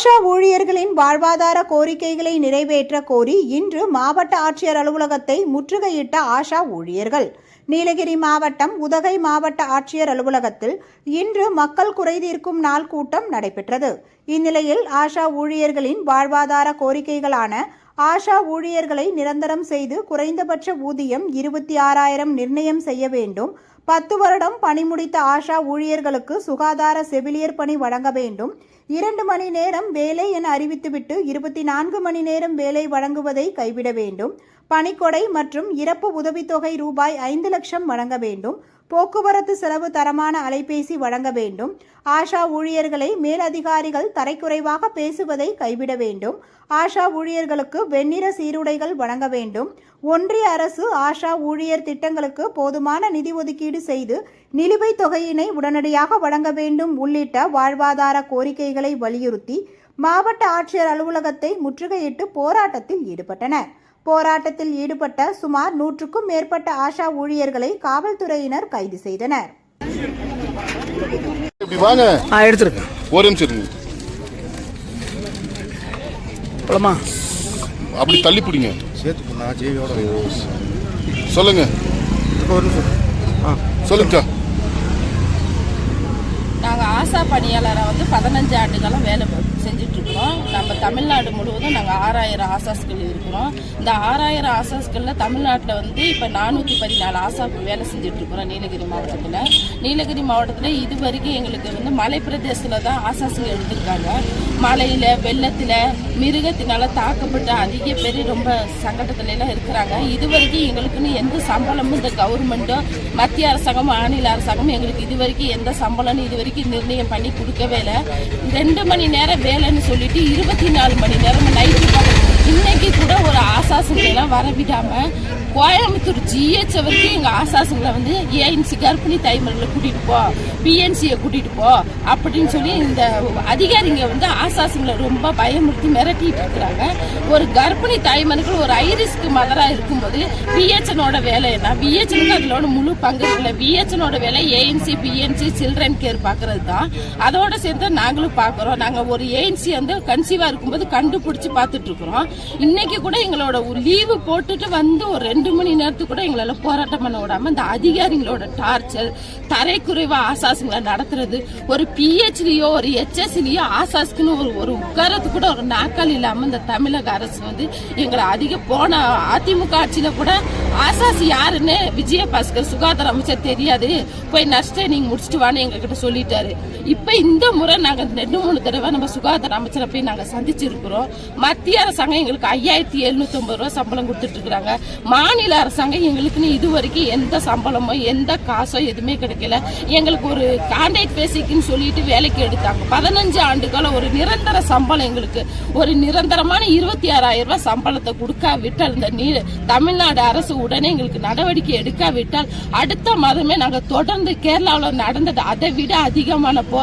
ஆஷா ஊழியர்களின் வாழ்வாதார கோரிக்கைகளை நிறைவேற்ற கோரி இன்று மாவட்ட ஆட்சியர் அலுவலகத்தை முற்றுகையிட்ட ஆஷா ஊழியர்கள். நீலகிரி மாவட்டம் உதகை மாவட்ட ஆட்சியர் அலுவலகத்தில் இன்று மக்கள் குறைதீர்க்கும் நாள் கூட்டம் நடைபெற்றது. இந்நிலையில் ஆஷா ஊழியர்களின் வாழ்வாதார கோரிக்கைகளான ஆஷா ஊழியர்களை நிரந்தரம் செய்து குறைந்தபட்ச ஊதியம் இருபத்தி ஆறாயிரம் நிர்ணயம் செய்ய வேண்டும் பத்து வருடம் பணி முடித்த ஆஷா ஊழியர்களுக்கு சுகாதார செவிலியர் பணி வழங்க வேண்டும். இரண்டு மணி நேரம் வேலை என அறிவித்துவிட்டு இருபத்தி நான்கு மணி நேரம் வேலை வழங்குவதை கைவிட வேண்டும். பணிக்கொடை மற்றும் இறப்பு உதவித்தொகை ரூபாய் ஐந்து லட்சம் வழங்க வேண்டும். போக்குவரத்து செலவு தரமான அலைபேசி வழங்க வேண்டும். ஆஷா ஊழியர்களை மேலதிகாரிகள் தரைக்குறைவாக பேசுவதை கைவிட வேண்டும். ஆஷா ஊழியர்களுக்கு வெண்ணிற சீருடைகள் வழங்க வேண்டும். ஒன்றிய அரசு ஆஷா ஊழியர் திட்டங்களுக்கு போதுமான நிதி ஒதுக்கீடு செய்து நிலுவைத் தொகையினை உடனடியாக வழங்க வேண்டும் உள்ளிட்ட வாழ்வாதார கோரிக்கைகளை வலியுறுத்தி மாவட்ட ஆட்சியர் அலுவலகத்தை முற்றுகையிட்டு போராட்டத்தில் ஈடுபட்டனர். போராட்டத்தில் ஈடுபட்ட சுமார் நூற்றுக்கும் மேற்பட்ட ஆஷா ஊழியர்களை காவல்துறையினர் கைது செய்தனர். ஒரு நிமிஷம் அப்படி தள்ளி பிடிங்க. சொல்லுங்க. ஒரு நிமிஷம். ஆ சொல்லுங்க நாங்கள் ஆசா பணியாளரை வந்து பதினஞ்சு ஆண்டுகளும் வேலை செஞ்சுட்டு நம்ம தமிழ்நாடு முழுவதும் நாங்கள் ஆறாயிரம் ஆசாஸ்கள் இருக்கிறோம். இந்த ஆறாயிரம் ஆசாஸ்களில் தமிழ்நாட்டில் வந்து இப்போ நானூற்றி பதினாலு ஆசா வேலை செஞ்சுட்டு இருக்கிறோம் நீலகிரி மாவட்டத்தில். நீலகிரி மாவட்டத்தில் இது வரைக்கும் எங்களுக்கு வந்து மலை பிரதேசத்தில் தான் ஆசாஸ்கள் எடுத்திருக்காங்க. மலையில் வெள்ளத்தில் மிருகத்தினால தாக்கப்பட்ட அதிக பேர் ரொம்ப சங்கடத்துலலாம் இருக்கிறாங்க. இது வரைக்கும் எங்களுக்குன்னு எந்த சம்பளமும் இந்த கவர்மெண்ட்டும் மத்திய அரசாங்கம் மாநில அரசாங்கம் எங்களுக்கு இது வரைக்கும் எந்த சம்பளம்னு இது வரைக்கும் நிர்ணயம் பண்ணி கொடுக்கவே இல்லை. ரெண்டு மணி நேரம் வேலைன்னு சொல்லிட்டு இருபத்தி நாலு மணி நேரம் நைட்டு இன்னைக்கு கூட ஒரு ஆசாசங்களெல்லாம் வர விடாம கோயம்புத்தூர் ஜிஹெச் வரைக்கும் எங்க ஆசாசங்களை வந்து ஏஎன்சி கர்ப்பிணி தைமரில் கூட்டிட்டு போ பிஎன்சியை கூட்டிட்டு போ அப்படின்னு சொல்லி இந்த அதிகாரிங்க வந்து ஆசாசங்களை ரொம்ப பயமுறுத்தி மிரட்டிட்டு இருக்கிறாங்க. ஒரு கர்ப்பிணி தாய்மார்கள் ஒரு ஐரிஸ்க்கு மதரா இருக்கும்போது பிஹெச்எனோட வேலை என்ன? பிஹெச்னுக்கு அதோட முழு பங்கு இல்லை பிஹெச்னோட வேலை ஏஎன்சி பிஎன்சி சில்ட்ரன் கேர் பார்க்கறது தான். அதோட சேர்ந்து நாங்களும் பார்க்குறோம் நாங்கள் ஒரு ஏஎன்சி வந்து கன்சீவாக இருக்கும்போது கண்டுபிடிச்சி பார்த்துட்டு இருக்கிறோம். இன்னைக்கு கூட எங்களோட லீவு போட்டுட்டு வந்து ஒரு ரெண்டு மணி நேரத்துக்கு கூட எங்களால் போராட்டம் பண்ண விடாம இந்த அதிகாரிகளோட டார்ச்சர் தரைக்குறைவா ஆசாசுங்களை நடத்துறது ஒரு பிஹெச்லியோ ஒரு ஹெச்எஸ்லியோ ஆசாஸ்க்குன்னு ஒரு ஒரு உட்காரத்துக்கு கூட ஒரு நாக்கால் இல்லாமல் இந்த தமிழக அரசு வந்து எங்களை அதிக போன அதிமுக ஆட்சியில கூட ஆசாஸ் யாருன்னு விஜயபாஸ்கர் சுகாதார அமைச்சர் தெரியாது. போய் நர்ஸ் ட்ரைனிங் முடிச்சுட்டு வான்னு எங்ககிட்ட சொல்லிட்டாரு. இப்ப இந்த முறை நாங்க ரெண்டு மூணு தடவை நம்ம சுகாதார அமைச்சரை போய் நாங்க சந்திச்சிருக்கிறோம். மத்திய அரசாங்கம் எங்களுக்கு ஐயாயிரத்தி எழுநூத்தம்பது ரூபா சம்பளம் கொடுத்துட்டு மாநில அரசாங்கம் எங்களுக்குன்னு இது வரைக்கும் எந்த சம்பளமோ எந்த காசோ எதுவுமே கிடைக்கல. எங்களுக்கு ஒரு கான்ட்ராக்ட் பேசிக்குன்னு சொல்லிட்டு வேலைக்கு எடுத்தாங்க. பதினஞ்சு ஆண்டுகால ஒரு நிரந்தர சம்பளம் எங்களுக்கு. ஒரு நிரந்தரமான இருபத்தி ஆறாயிரம் ரூபாய் சம்பளத்தை கொடுக்காவிட்டால் இந்த நீ தமிழ்நாடு அரசு உடனே எங்களுக்கு நடவடிக்கை எடுக்காவிட்டால் அடுத்த மாதமே நாங்கள் தொடர்ந்து கேரளாவில் நடந்தது. அதை விட அதிகமான போ